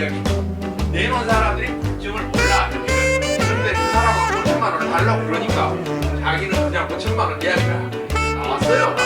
이야기죠. 내놓은 사람들이 국정을 몰라. 그런데 그 사람은 5천만 원을 달라고 그러니까 자기는 그냥 5천만 원 이야기가 나왔어요.